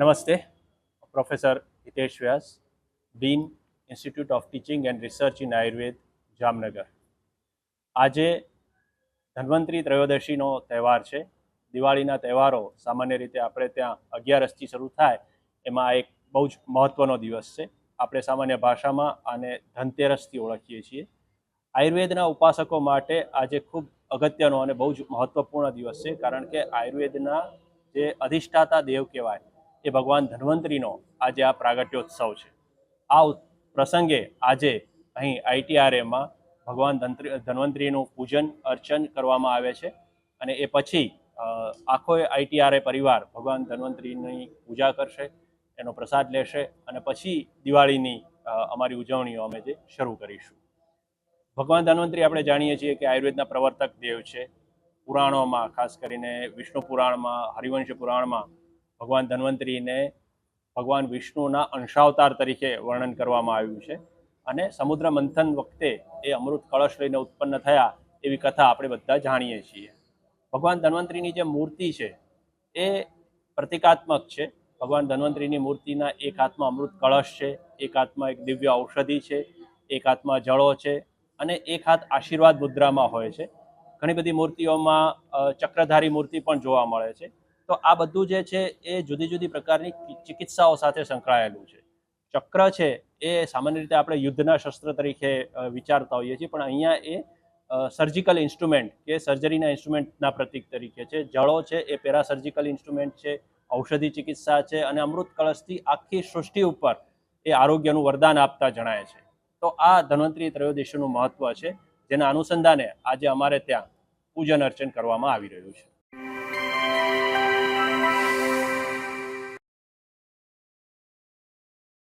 નમસ્તે professor Hitesh Vyas dean institute of teaching and research in Ayurveda Jamnagar આજે ધન્વંતરી ત્રયોદશીનો તહેવાર છે. દિવાળીના તહેવારો સામાન્ય રીતે આપણે ત્યાં અગિયારસથી શરૂ થાય, એમાં એક બહુ જ મહત્ત્વનો દિવસ છે. આપણે સામાન્ય ભાષામાં આને ધનતેરસથી ઓળખીએ છીએ. આયુર્વેદના ઉપાસકો માટે આજે ખૂબ અગત્યનો અને બહુ જ મહત્ત્વપૂર્ણ દિવસ છે, કારણ કે આયુર્વેદના જે અધિષ્ઠાતા દેવ કહેવાય એ ભગવાન ધન્વંતરીનો આજે આ પ્રાગટ્યોત્સવ છે. આ પ્રસંગે આજે અહીં આઈટીઆરએમાં ભગવાન ધન્વંતરીનું પૂજન, અર્ચન કરવામાં આવે છે અને એ પછી આખો આઈટીઆરએ પરિવાર ભગવાન ધન્વંતરીની પૂજા કરશે, એનો પ્રસાદ લેશે અને પછી દિવાળીની અમારી ઉજવણીઓ અમે જે શરૂ કરીશું. ભગવાન ધન્વંતરી આપણે જાણીએ છીએ કે આયુર્વેદના પ્રવર્તક દેવ છે. પુરાણોમાં, ખાસ કરીને વિષ્ણુ પુરાણમાં, હરિવંશ પુરાણમાં ભગવાન ધન્વંતરીને ભગવાન વિષ્ણુના અંશાવતાર તરીકે વર્ણન કરવામાં આવ્યું છે. અને સમુદ્ર મંથન વખતે એ અમૃત કળશ લઈને ઉત્પન્ન થયા એવી કથા આપણે બધા જાણીએ છીએ. ભગવાન ધન્વંતરીની જે મૂર્તિ છે એ પ્રતિકાત્મક છે. ભગવાન ધન્વંતરીની મૂર્તિના એક હાથમાં અમૃત કળશ છે, એક હાથમાં એક દિવ્ય ઔષધિ છે, એક હાથમાં જળો છે અને એક હાથ આશીર્વાદ મુદ્રામાં હોય છે. ઘણી બધી મૂર્તિઓમાં ચક્રધારી મૂર્તિ પણ જોવા મળે છે. તો આ બધું જે છે એ જુદી જુદી પ્રકારની ચિકિત્સાઓ સાથે સંકળાયેલું છે. ચક્ર છે એ સામાન્ય રીતે આપણે યુદ્ધના શસ્ત્ર તરીકે વિચારતા હોઈએ છીએ, પણ અહીંયા એ સર્જિકલ ઇન્સ્ટ્રુમેન્ટ કે સર્જરીના ઇન્સ્ટ્રુમેન્ટના પ્રતીક તરીકે છે. જળો છે એ પેરા સર્જિકલ ઇન્સ્ટ્રુમેન્ટ છે, ઔષધિ ચિકિત્સા છે અને અમૃત કળશથી આખી સૃષ્ટિ ઉપર એ આરોગ્યનું વરદાન આપતા જણાય છે. તો આ ધન્વંતરી ત્રયોદશીનું મહત્વ છે, જેના અનુસંધાને આજે અમારે ત્યાં પૂજન અર્ચન કરવામાં આવી રહ્યું છે.